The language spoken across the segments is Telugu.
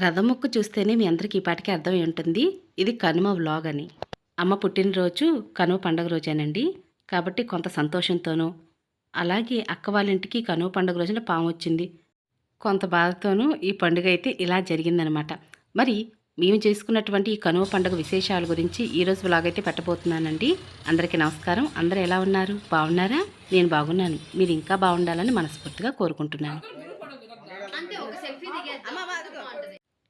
రథముక్కు చూస్తేనే మీ అందరికీ ఈ పాటికి అర్థమై ఉంటుంది. ఇది కనుమ వ్లాగ్ అని. అమ్మ పుట్టినరోజు కనుమ పండుగ రోజేనండి. కాబట్టి కొంత సంతోషంతోనూ అలాగే అక్క వాళ్ళ ఇంటికి కనుమ పండుగ రోజున పాము వచ్చింది. కొంత బాధతోనూ ఈ పండుగ అయితే ఇలా జరిగిందనమాట. మరి మేము చేసుకున్నటువంటి ఈ కనుమ పండుగ విశేషాల గురించి ఈరోజు వ్లాగ్ అయితే పెట్టబోతున్నానండి. అందరికీ నమస్కారం. అందరూ ఎలా ఉన్నారు? బాగున్నారా? నేను బాగున్నాను. మీరు ఇంకా బాగుండాలని మనస్ఫూర్తిగా కోరుకుంటున్నాను.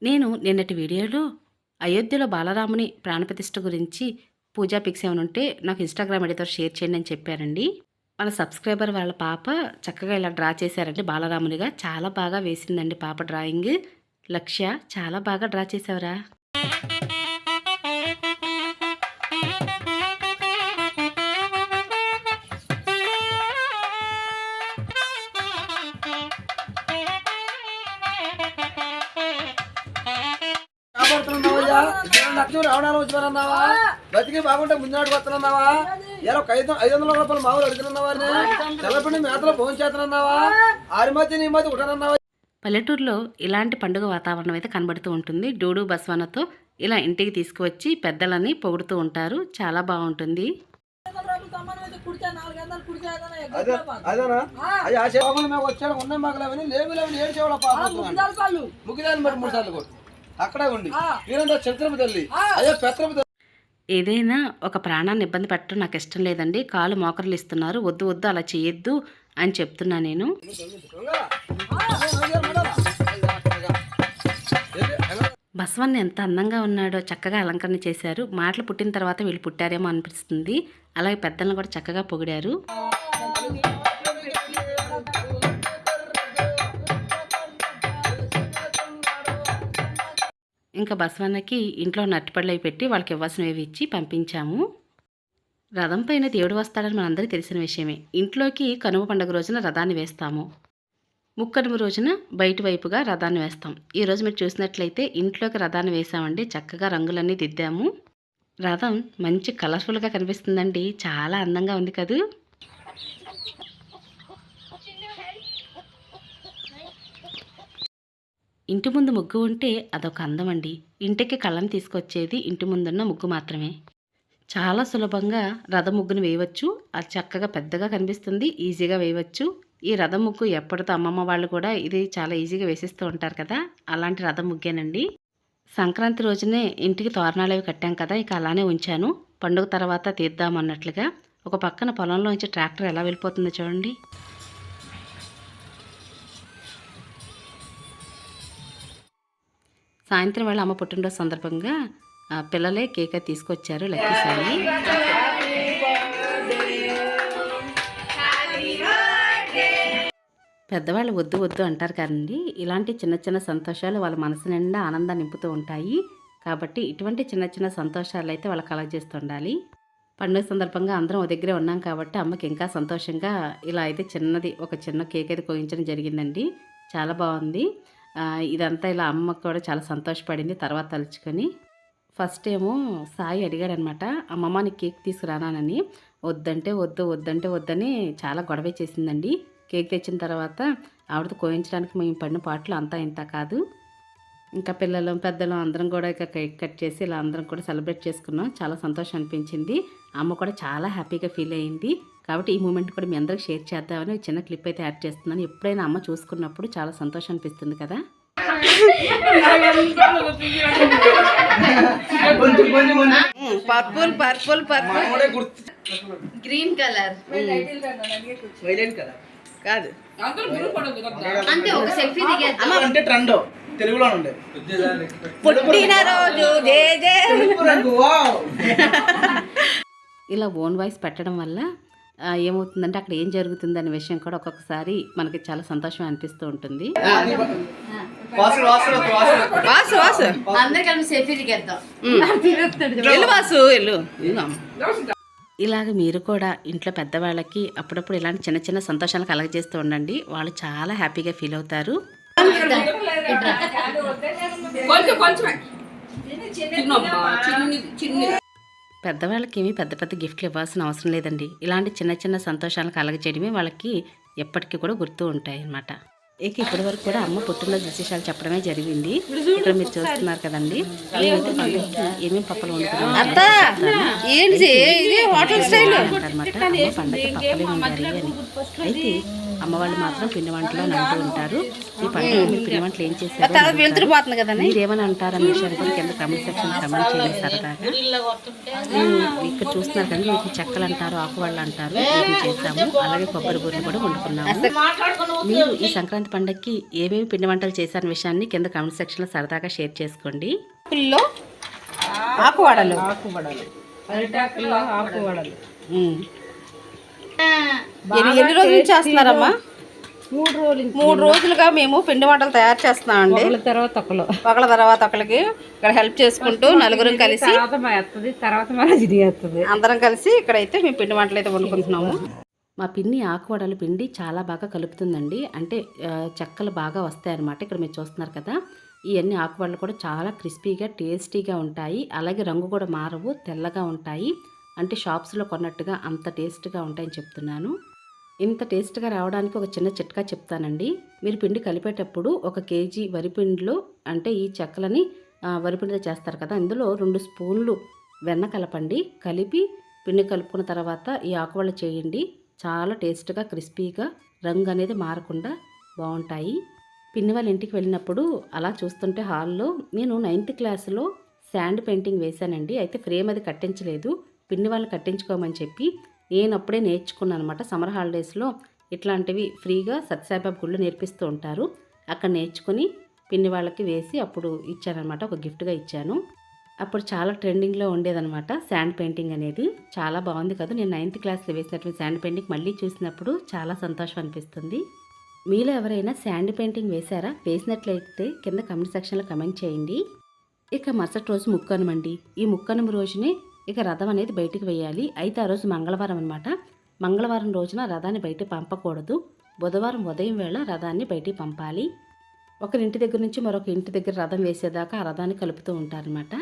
నేను నిన్నటి వీడియోలో అయోధ్యలో బాలరాముని ప్రాణప్రతిష్ఠ గురించి పూజా పిక్స్ ఏమైనా ఉంటే నాకు ఇన్స్టాగ్రామ్ ఐడితో షేర్ చేయండి అని చెప్పారండి. మన సబ్స్క్రైబర్ వాళ్ళ పాప చక్కగా ఇలా డ్రా చేశారండి. బాలరామునిగా చాలా బాగా వేసిందండి పాప డ్రాయింగ్. లక్ష్య చాలా బాగా డ్రా చేసావరా వచ్చినారన్నావా? బతికి బాగుంటే ముందునాటికి వస్తున్నావా ఇలా ఒక ఐదు ఐదు వందల రూపాయలు మామూలు అడుగుతున్నావా తెల్లపిండి మేతలో ఫోన్ చేస్తున్నావా ఆరి మధ్య నీ మధ్య ఉంటానన్నావా పల్లెటూరులో ఇలాంటి పండుగ వాతావరణం అయితే కనబడుతూ ఉంటుంది. డూడు బస్వనతో ఇలా ఇంటికి తీసుకువచ్చి పెద్దలని పొగుడుతూ ఉంటారు. చాలా బాగుంటుంది. మరి మూడు సార్లు కొట్టు. అక్కడే ఉండి. మీరంతా చిత్రము తల్లి. అయ్యో పెత్రము తల్లి. ఏదైనా ఒక ప్రాణాన్ని ఇబ్బంది పెట్టడం నాకు ఇష్టం లేదండి. కాలు మోకర్లు ఇస్తున్నారు. వద్దు వద్దు అలా చేయొద్దు అని చెప్తున్నా నేను. బసవన్న ఎంత అందంగా ఉన్నాడో చక్కగా అలంకరణ చేశారు. మాటలు పుట్టిన తర్వాత వీళ్ళు పుట్టారేమో అనిపిస్తుంది. అలాగే పెద్దలను కూడా చక్కగా పొగిడారు. ఇంకా బసవన్నకి ఇంట్లో నట్టుపళ్ళవి పెట్టి వాళ్ళకి ఇవ్వాల్సినవి ఇచ్చి పంపించాము. రథం పైన దేవుడు వస్తాడని మనందరికీ తెలిసిన విషయమే. ఇంట్లోకి కనుమ పండుగ రోజున రథాన్ని వేస్తాము. ముక్కనుమ రోజున బయట వైపుగా రథాన్ని వేస్తాం. ఈరోజు మీరు చూసినట్లయితే ఇంట్లోకి రథాన్ని వేసామండి చక్కగా రంగులన్నీ దిద్దాము. రథం మంచి కలర్ఫుల్గా కనిపిస్తుందండి. చాలా అందంగా ఉంది కదూ? ఇంటి ముందు ముగ్గు ఉంటే అదొక అందం అండి ఇంటికి కళ్ళని తీసుకొచ్చేది ఇంటి ముందున్న ముగ్గు మాత్రమే. చాలా సులభంగా రథం ముగ్గును వేయవచ్చు. అది చక్కగా పెద్దగా కనిపిస్తుంది ఈజీగా వేయవచ్చు. ఈ రథం ముగ్గు ఎప్పటితో అమ్మమ్మ వాళ్ళు కూడా ఇది చాలా ఈజీగా వేసిస్తూ ఉంటారు కదా అలాంటి రథం ముగ్గేనండి. సంక్రాంతి రోజునే ఇంటికి తోరణాలు అవి కట్టాం కదా ఇక అలానే ఉంచాను. పండుగ తర్వాత తీద్దామన్నట్లుగా ఒక పక్కన పొలంలోంచి ట్రాక్టర్ ఎలా వెళ్ళిపోతుందో చూడండి. సాయంత్రం వేళ అమ్మ పుట్టినరోజు సందర్భంగా పిల్లలే కేక్ తీసుకొచ్చారు లక్కీసారి పెద్దవాళ్ళు వద్దు వద్దు అంటారు కదండి. ఇలాంటి చిన్న చిన్న సంతోషాలు వాళ్ళ మనసు నిండా ఆనందాన్ని నింపుతూ ఉంటాయి. కాబట్టి ఇటువంటి చిన్న చిన్న సంతోషాలు అయితే వాళ్ళకి కలగజేస్తుండాలి పండుగ సందర్భంగా అందరం ఓ దగ్గరే ఉన్నాం కాబట్టి అమ్మకి ఇంకా సంతోషంగా ఇలా అయితే చిన్నది ఒక చిన్న కేక్ అయితే కోయించడం జరిగిందండి. చాలా బాగుంది. ఇదంతా ఇలా అమ్మ కూడా చాలా సంతోషపడింది. తర్వాత తలుచుకొని ఫస్ట్ ఏమో సాయి అడిగాడనమాట అమ్మమ్మ నీకు కేక్ తీసుకురానానని. వద్దంటే వద్దు వద్దంటే వద్దని చాలా గొడవ చేసిందండి. కేక్ తెచ్చిన తర్వాత ఆవిడతో కోయించడానికి మేము పడిన పాటలు అంతా ఇంత కాదు. ఇంకా పిల్లలు పెద్దలు అందరం కూడా ఇక కేక్ కట్ చేసి ఇలా అందరం కూడా సెలబ్రేట్ చేసుకున్నాం. చాలా సంతోషం అనిపించింది. అమ్మ కూడా చాలా హ్యాపీగా ఫీల్ అయ్యింది. కాబట్టి ఈ మూమెంట్ కూడా మీ అందరికి షేర్ చేద్దామని చిన్న క్లిప్ అయితే యాడ్ చేస్తున్నాను. ఎప్పుడైనా అమ్మ చూసుకున్నప్పుడు చాలా సంతోషం అనిపిస్తుంది కదా? Purple purple purple. Green colour. Violet కదా కాదు. అంటే ఒక సెల్ఫీ దిగేద్దాం. అంటే ట్రెండ్? తెలుగులో ఉండే. పుట్టినరోజు జే జే. రంగు వావ్. ఇలా ఓన్ వాయిస్ పెట్టడం వల్ల ఏమవుతుందంటే అక్కడ ఏం జరుగుతుంది అనే విషయం కూడా ఒక్కొక్కసారి మనకి చాలా సంతోషం అనిపిస్తూ ఉంటుంది. ఇలాగ మీరు కూడా ఇంట్లో పెద్దవాళ్ళకి అప్పుడప్పుడు ఇలాంటి చిన్న చిన్న సంతోషాలు కలగజేస్తూ ఉండండి. వాళ్ళు చాలా హ్యాపీగా ఫీల్ అవుతారు. కొంచెం కొంచెం. పెద్దవాళ్ళకి ఏమీ పెద్ద పెద్ద గిఫ్ట్లు ఇవ్వాల్సిన అవసరం లేదండి. ఇలాంటి చిన్న చిన్న సంతోషాలు కలగజేయడమే వాళ్ళకి ఎప్పటికీ కూడా గుర్తు ఉంటాయి అన్నమాట ఇక ఇప్పటి వరకు కూడా అమ్మ పుట్టినరోజు విశేషాలు చెప్పడమే జరిగింది. ఇక్కడ మీరు చూస్తున్నారు కదండి. ఏమేమి పప్పలు స్టైల్. అనమాట పండగ పప్పలే అయితే అమ్మ వాళ్ళు మాత్రం పిండి వంటలు అని అంటూ ఉంటారు. ఈ పండుగ మీరు పిండి వంటలు ఏం చేశారు తర్వాత వెళ్తురు పోతుంది కదండి? మీరేమని విషయాన్ని కూడా కింద కమెంట్ సెక్షన్ కమెంట్ చేయండి సరదాగా. ఇక్కడ చూస్తున్నారు కానీ వీటిని చెక్కలు అంటారు ఆకువాళ్ళు అంటారు వీటిని చేసాము అలాగే కొబ్బరి బూరెలు కూడా వండుకున్నాము. మీరు ఈ సంక్రాంతి పండగకి ఏమేమి పిండి వంటలు చేశారన్న విషయాన్ని కింద కమెంట్ సెక్షన్లో సరదాగా షేర్ చేసుకోండి. పిల్లో ఆకువాడలు. ఉమ్. ఎన్ని ఎన్ని రోజుల నుంచి చేస్తున్నారమ్మా? మూడు రోజులు మూడు రోజులుగా మేము పిండి వంటలు తయారు చేస్తున్నామండి ఒకళ్ళ తర్వాత ఒకళ్ళు ఒకళ్ళ తర్వాత ఒకళ్ళకి ఇక్కడ హెల్ప్ చేసుకుంటూ నలుగురం కలిసి తర్వాత అందరం కలిసి ఇక్కడైతే మేము పిండి వంటలు అయితే వండుకుంటున్నాము. మా పిన్ని ఆకువడల పిండి చాలా బాగా కలుపుతుందండి. అంటే చెక్కలు బాగా వస్తాయన్నమాట. ఇక్కడ మీరు చూస్తున్నారు కదా ఇవన్నీ ఆకువడలు కూడా చాలా క్రిస్పీగా టేస్టీగా ఉంటాయి. అలాగే రంగు కూడా మారవు తెల్లగా ఉంటాయి. అంటే షాప్స్లో కొన్నట్టుగా అంత టేస్ట్గా ఉంటాయని చెప్తున్నాను. ఇంత టేస్ట్గా రావడానికి ఒక చిన్న చిట్కా చెప్తానండి. మీరు పిండి కలిపేటప్పుడు ఒక కేజీ వరిపిండిలో అంటే ఈ చెక్కలని వరిపిండితో చేస్తారు కదా ఇందులో రెండు స్పూన్లు వెన్న కలపండి. కలిపి పిండి కలుపుకున్న తర్వాత ఈ ఆకువల్ల చేయండి. చాలా టేస్ట్గా క్రిస్పీగా రంగు అనేది మారకుండా బాగుంటాయి. పిన్ని వాళ్ళ ఇంటికి వెళ్ళినప్పుడు అలా చూస్తుంటే హాల్లో నేను నైన్త్ క్లాస్లో శాండ్ పెయింటింగ్ వేశానండి. అయితే ఫ్రేమ్ అది కట్టించలేదు. పిన్ని వాళ్ళు కట్టించుకోమని చెప్పి నేను అప్పుడే నేర్చుకున్నాను అనమాట సమ్మర్ హాలిడేస్లో ఇట్లాంటివి ఫ్రీగా సత్యసాయిబాబు గుళ్ళు నేర్పిస్తూ ఉంటారు. అక్కడ నేర్చుకుని పిన్ని వాళ్ళకి వేసి అప్పుడు ఇచ్చానమాట ఒక గిఫ్ట్గా ఇచ్చాను. అప్పుడు చాలా ట్రెండింగ్లో ఉండేదనమాట శాండ్ పెయింటింగ్ అనేది. చాలా బాగుంది కదా. నేను నైన్త్ క్లాస్లో వేసినటువంటి శాండ్ పెయింటింగ్ మళ్ళీ చూసినప్పుడు చాలా సంతోషం అనిపిస్తుంది. మీలో ఎవరైనా శాండ్ పెయింటింగ్ వేశారా? వేసినట్లయితే కింద కమెంట్ సెక్షన్లో కమెంట్ చేయండి. ఇక మరుసటి రోజు ముక్కనుమ అండి ఈ ముక్కనుమ రోజునే ఇక రథం అనేది బయటికి వేయాలి. అయితే ఆ రోజు మంగళవారం అనమాట మంగళవారం రోజున రథాన్ని బయటికి పంపకూడదు. బుధవారం ఉదయం వేళ రథాన్ని బయటికి పంపాలి. ఒకరి ఇంటి దగ్గర నుంచి మరొక ఇంటి దగ్గర రథం వేసేదాకా ఆ రథాన్ని కలుపుతూ ఉంటారనమాట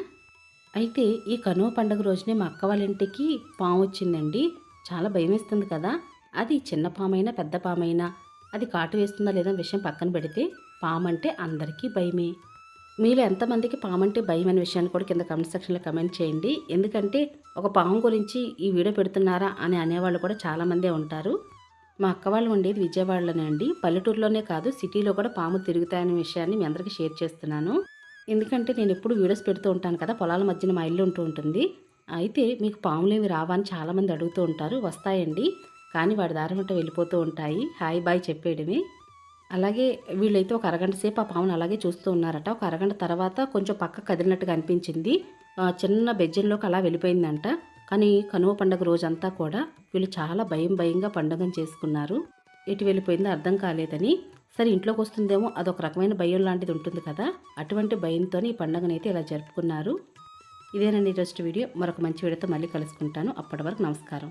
అయితే ఈ కనుమ పండుగ రోజునే మా అక్క వాళ్ళ ఇంటికి పాము వచ్చిందండి. చాలా భయం వేస్తుంది కదా. అది చిన్న పామైనా పెద్ద పామైనా అది కాటు వేస్తుందా లేదా విషయం పక్కన పెడితే పాము అంటే అందరికీ భయమే. మీరు ఎంతమందికి పాము అంటే భయం అనే విషయాన్ని కూడా కింద కమెంట్ సెక్షన్లో కమెంట్ చేయండి. ఎందుకంటే ఒక పాము గురించి ఈ వీడియో పెడుతున్నారా అని అనేవాళ్ళు కూడా చాలామందే ఉంటారు. మా అక్క వాళ్ళు ఉండేది విజయవాడలోనే అండి. పల్లెటూరులోనే కాదు సిటీలో కూడా పాము తిరుగుతాయనే విషయాన్ని మీ అందరికీ షేర్ చేస్తున్నాను. ఎందుకంటే నేను ఎప్పుడు వీడియోస్ పెడుతూ ఉంటాను కదా పొలాల మధ్యన మా ఇల్లు ఉంటూ ఉంటుంది. అయితే మీకు పాములేమి రావా అని చాలామంది అడుగుతూ ఉంటారు వస్తాయండి. కానీ వాడి దారి వెంట వెళ్ళిపోతూ ఉంటాయి. హాయ్ బాయ్ చెప్పేయడమే. అలాగే వీళ్ళైతే ఒక అరగంట సేపు ఆ పామును అలాగే చూస్తూ ఉన్నారట. ఒక అరగంట తర్వాత కొంచెం పక్క కదిలినట్టుగా అనిపించింది. ఆ, చిన్న బెజ్జంలోకి అలా వెళ్ళిపోయిందంట. కానీ కనుమ పండుగ రోజంతా కూడా వీళ్ళు చాలా భయం భయంగా పండుగను చేసుకున్నారు. ఎటు వెళ్ళిపోయిందో అర్థం కాలేదని. సరే ఇంట్లోకి వస్తుందేమో అదొక రకమైన భయం లాంటిది ఉంటుంది కదా. అటువంటి భయంతో ఈ పండుగనైతే ఇలా జరుపుకున్నారు. ఇదేనండి ఈరోజు వీడియో. మరొక మంచి వీడియోతో మళ్ళీ కలుసుకుంటాను. అప్పటి వరకు నమస్కారం.